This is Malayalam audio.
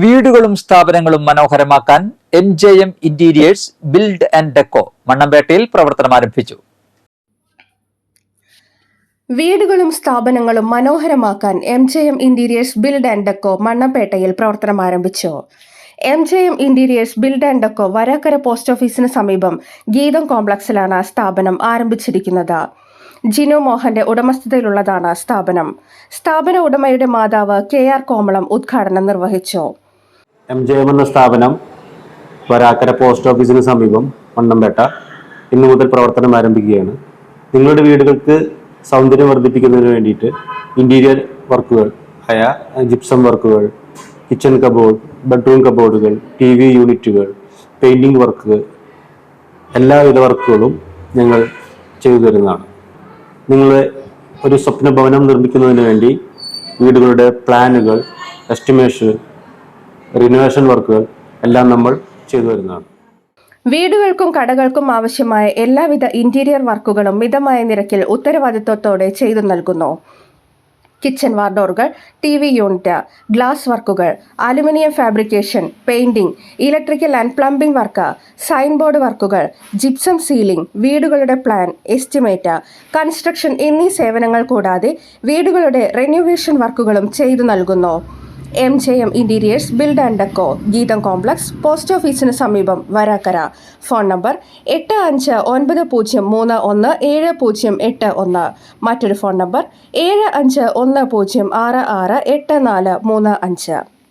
വീടുകളും സ്ഥാപനങ്ങളും മനോഹരമാക്കാൻ M J M interiors build and deco മണ്ണമ്പേട്ടയിൽ പ്രവർത്തനം ആരംഭിച്ചു. വീടുകളും സ്ഥാപനങ്ങളും മനോഹരമാക്കാൻ M J M interiors build and deco മണ്ണപ്പേട്ടയിൽ പ്രവർത്തനം ആരംഭിച്ചു. M J M interiors build and deco Varakkara post ഓഫീസിന് സമീപം ഗീതം കോംപ്ലക്സിലാണ് സ്ഥാപനം ആരംഭിച്ചിരിക്കുന്നത്. ജിനു മോഹന്റെ ഉടമസ്ഥതയിലുള്ളതാണ് സ്ഥാപനം. സ്ഥാപന ഉടമയുടെ മാതാവ് കെ ആർ കോമളം ഉദ്ഘാടനം നിർവഹിച്ചു. എം ജെ എം എന്ന സ്ഥാപനം വരാക്കര പോസ്റ്റ് ഓഫീസിന് സമീപം മണ്ണമ്പേട്ട ഇന്നു മുതൽ പ്രവർത്തനം ആരംഭിക്കുകയാണ്. നിങ്ങളുടെ വീടുകൾക്ക് സൗന്ദര്യം വർദ്ധിപ്പിക്കുന്നതിന് വേണ്ടിയിട്ട് ഇന്റീരിയർ വർക്കുകൾ ആയ ജിപ്സം വർക്കുകൾ കിച്ചൺ കബോർഡ് ബെഡ്റൂം കബോർഡുകൾ ടി വി യൂണിറ്റുകൾ പെയിന്റിംഗ് വർക്ക് എല്ലാവിധ വർക്കുകളും ഞങ്ങൾ ചെയ്തു തരുന്നതാണ്. നിങ്ങൾ ഒരു സ്വപ്ന ഭവനം നിർമ്മിക്കുന്നതിന് വേണ്ടി വീടുകളുടെ പ്ലാനുകൾ എസ്റ്റിമേഷൻ റിനോവേഷൻ വർക്കുകൾ എല്ലാം നമ്മൾ ചെയ്തു വരുന്നതാണ്. വീടുകൾക്കും കടകൾക്കും ആവശ്യമായ എല്ലാവിധ ഇന്റീരിയർ വർക്കുകളും മിതമായ നിരക്കിൽ ഉത്തരവാദിത്വത്തോടെ ചെയ്തു നൽകുന്നു. കിച്ചൺ വാർഡോറുകൾ ടി വി യൂണിറ്റ് ഗ്ലാസ് വർക്കുകൾ aluminium fabrication painting electrical and plumbing work sign board വർക്കുകൾ ജിപ്സം സീലിംഗ് വീടുകളുടെ പ്ലാൻ എസ്റ്റിമേറ്റ് കൺസ്ട്രക്ഷൻ എന്നീ സേവനങ്ങൾ കൂടാതെ വീടുകളുടെ റെന്യൂവേഷൻ വർക്കുകളും ചെയ്തു നൽകുന്നു. M J M interiors build and deco Geetham complex post ഓഫീസിന് സമീപം വരാക്കര. ഫോൺ നമ്പർ എട്ട് അഞ്ച് ഒൻപത് പൂജ്യം മൂന്ന് ഒന്ന് ഏഴ് പൂജ്യം എട്ട് ഒന്ന്. മറ്റൊരു ഫോൺ നമ്പർ ഏഴ് അഞ്ച് ഒന്ന് പൂജ്യം ആറ് ആറ് എട്ട് നാല് മൂന്ന് അഞ്ച്.